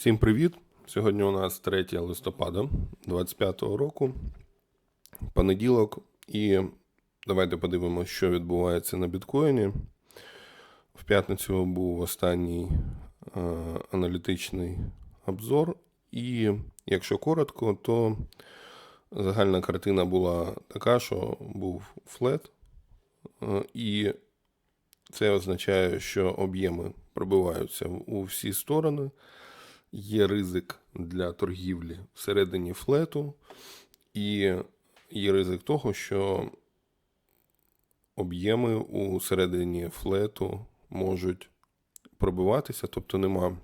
Всім привіт! Сьогодні у нас 3 листопада 25 року, понеділок, і давайте подивимося, що відбувається на біткоїні. В п'ятницю був останній е, аналітичний обзор, і якщо коротко, то загальна картина була така, що був флет, е, і це означає, що об'єми пробиваються у всі сторони. Є ризик для торгівлі всередині флету, і є ризик того, що об'єми у середині флету можуть пробиватися, тобто нема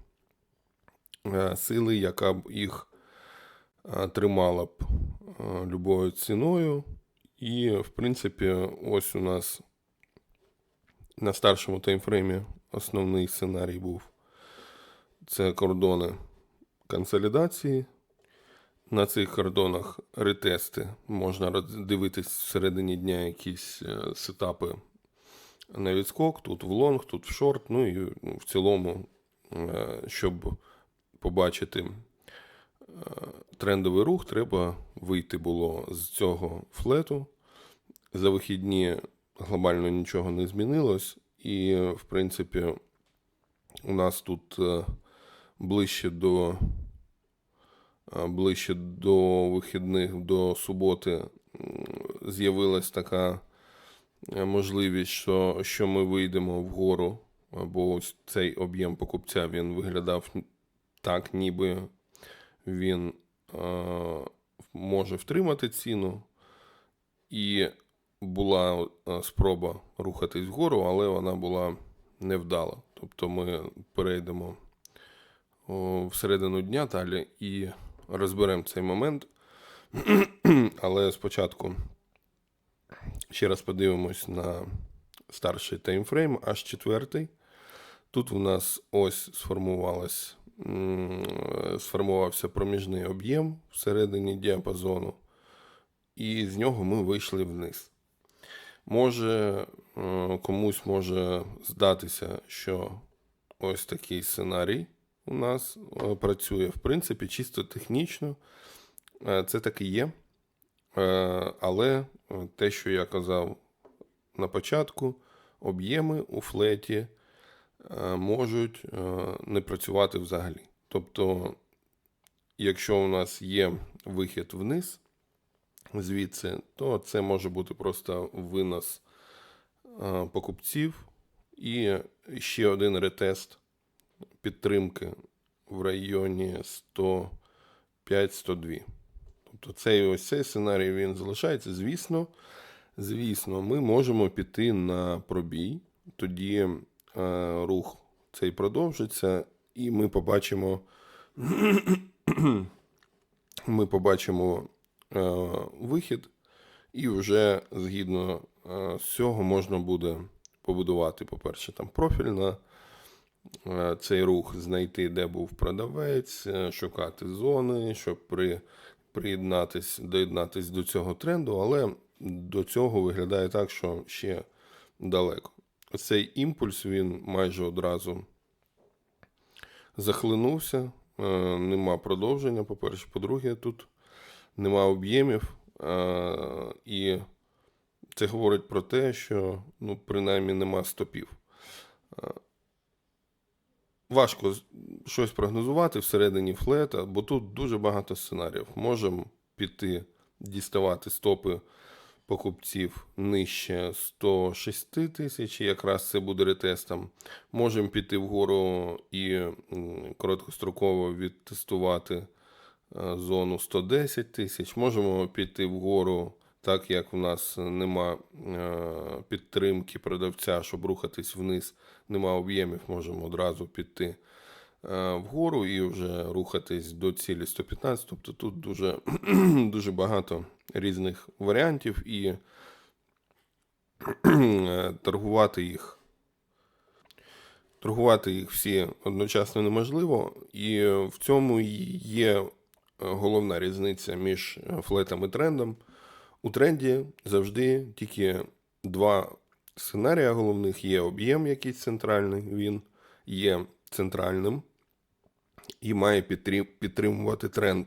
е, сили, яка б їх е, тримала б е, любою ціною. І, в принципі, ось у нас на старшому таймфреймі основний сценарій був це кордони консолідації. На цих кордонах ретести можна роздивитись всередині дня якісь е, сетапи на відскок, тут в лонг, тут в шорт. Ну і ну, в цілому, е, щоб побачити е, трендовий рух, треба вийти було з цього флету. За вихідні глобально нічого не змінилось, і, в принципі, у нас тут ближче до е, ближче до вихідних, до суботи з'явилась така е, можливість, що, що ми вийдемо вгору, бо ось цей об'єм покупця він виглядав так, ніби він е, може втримати ціну. І була е, спроба рухатись вгору, але вона була невдала. Тобто ми перейдемо всередину дня далі і розберемо цей момент. Але спочатку ще раз подивимось на старший таймфрейм, аж четвертий. Тут у нас ось сформувалась, сформувався проміжний об'єм всередині діапазону, і з нього ми вийшли вниз. Може, е, комусь може здатися, що ось такий сценарій у нас е, працює. В принципі, чисто технічно е, це так і є. Е, Але те, що я казав на початку, об'єми у флеті можуть не працювати взагалі. Тобто, якщо у нас є вихід вниз, звідси, то це може бути просто винос покупців і ще один ретест підтримки в районі 105-102. Тобто цей ось цей сценарій він залишається. Звісно, звісно, ми можемо піти на пробій, тоді е, рух цей продовжиться, і ми побачимо. ми побачимо е, вихід, і вже згідно е, з цього можна буде побудувати, по-перше, там профіль на цей рух, знайти, де був продавець, е, шукати зони, щоб при, приєднатись, доєднатись до цього тренду, але до цього виглядає так, що ще далеко. Цей імпульс він майже одразу захлинувся, е, нема продовження, по-перше, по-друге, тут нема об'ємів. е, І це говорить про те, що ну, принаймні нема стопів. Важко щось прогнозувати всередині флета, бо тут дуже багато сценаріїв. Можемо піти діставати стопи покупців нижче 106 тисяч, якраз це буде ретестом. Можемо піти вгору і короткостроково відтестувати е, зону 110 тисяч. Можемо піти вгору, так як в нас нема е, підтримки продавця, щоб рухатись вниз, нема об'ємів, можемо одразу піти е, вгору і вже рухатись до цілі 115. Тобто тут дуже, дуже багато різних варіантів і е, торгувати їх. Торгувати їх всі одночасно неможливо, і в цьому є головна різниця між флетом і трендом. У тренді завжди тільки два сценарії головних: є об'єм якийсь центральний, він є центральним, і має підтримувати тренд.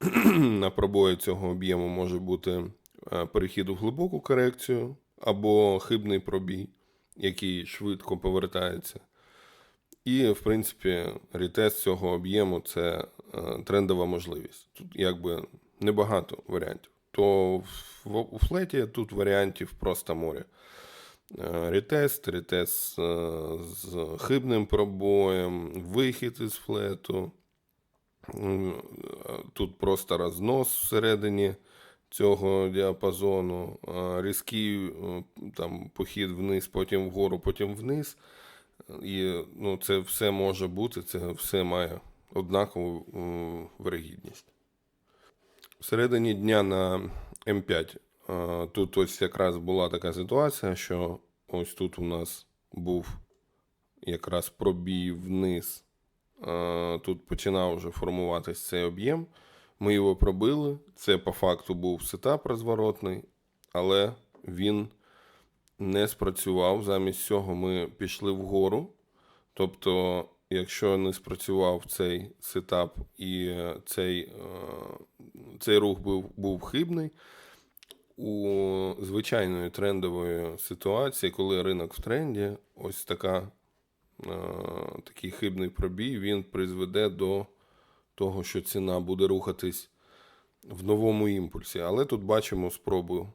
На пробої цього об'єму може бути е, перехід у глибоку корекцію або хибний пробій, який швидко повертається. І, в принципі, ретест цього об'єму це е, трендова можливість. Тут якби небагато варіантів. То у флеті тут варіантів просто море. Е, Ретест, ретест е, з хибним пробоєм, вихід із флету. Е, Тут просто рознос всередині цього діапазону, різкий там, похід вниз, потім вгору, потім вниз. І ну, це все може бути, це все має однакову м, вирогідність. Всередині дня на М5 е, тут ось якраз була така ситуація, що ось тут у нас був якраз пробій вниз. Е, Тут починав вже формуватись цей об'єм. Ми його пробили. Це по факту був сетап розворотний, але він не спрацював. Замість цього ми пішли вгору. Тобто, якщо не спрацював цей сетап і е, цей, е, цей рух був, був хибний, у звичайної трендової ситуації, коли ринок в тренді, ось така, е, такий хибний пробій, він призведе до того, що ціна буде рухатись в новому імпульсі. Але тут бачимо спробу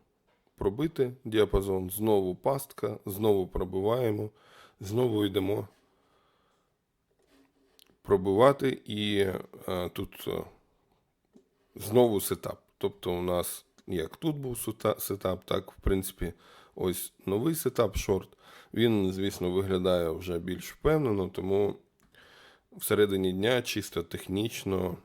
пробити діапазон, знову пастка, знову пробиваємо, знову йдемо пробивати, і е, тут е, знову сетап. Тобто у нас як тут був сетап, так, в принципі, ось новий сетап шорт. Він, звісно, виглядає вже більш впевнено, тому всередині дня чисто технічно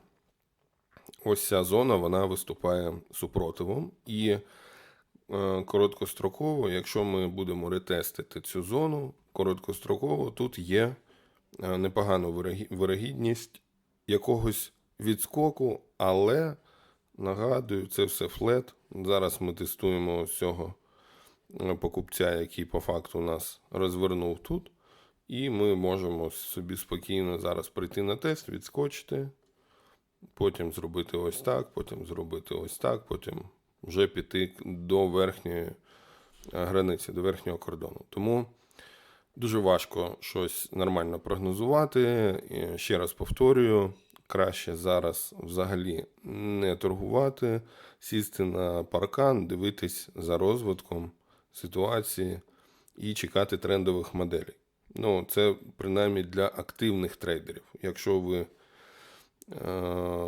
ось ця зона вона виступає супротивом. І е, короткостроково, якщо ми будемо ретестити цю зону, короткостроково тут є е, непогана вирогі- вирогідність якогось відскоку, але нагадую, це все флет. Зараз ми тестуємо ось цього е, покупця, який по факту нас розвернув тут. І ми можемо собі спокійно зараз прийти на тест, відскочити, потім зробити ось так, потім зробити ось так, потім вже піти до верхньої е, границі, до верхнього кордону. Тому дуже важко щось нормально прогнозувати. Ще раз повторюю, краще зараз взагалі не торгувати, сісти на паркан, дивитись за розвитком ситуації і чекати трендових моделей. Ну, це принаймні для активних трейдерів. Якщо ви е,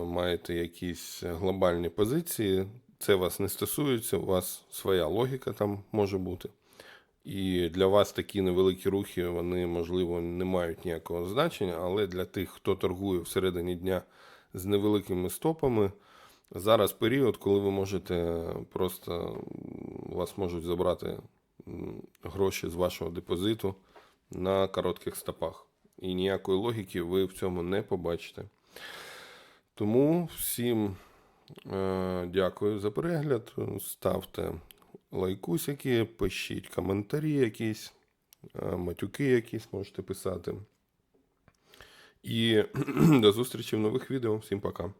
маєте якісь глобальні позиції, це вас не стосується, у вас своя логіка там може бути. І для вас такі невеликі рухи, вони, можливо, не мають ніякого значення, але для тих, хто торгує всередині дня з невеликими стопами, зараз період, коли ви можете просто вас можуть забрати гроші з вашого депозиту на коротких стопах. І ніякої логіки ви в цьому не побачите. Тому всім е, дякую за перегляд. Ставте лайкусики, пишіть коментарі якісь, е, матюки якісь можете писати. І до зустрічі в нових відео. Всім пока.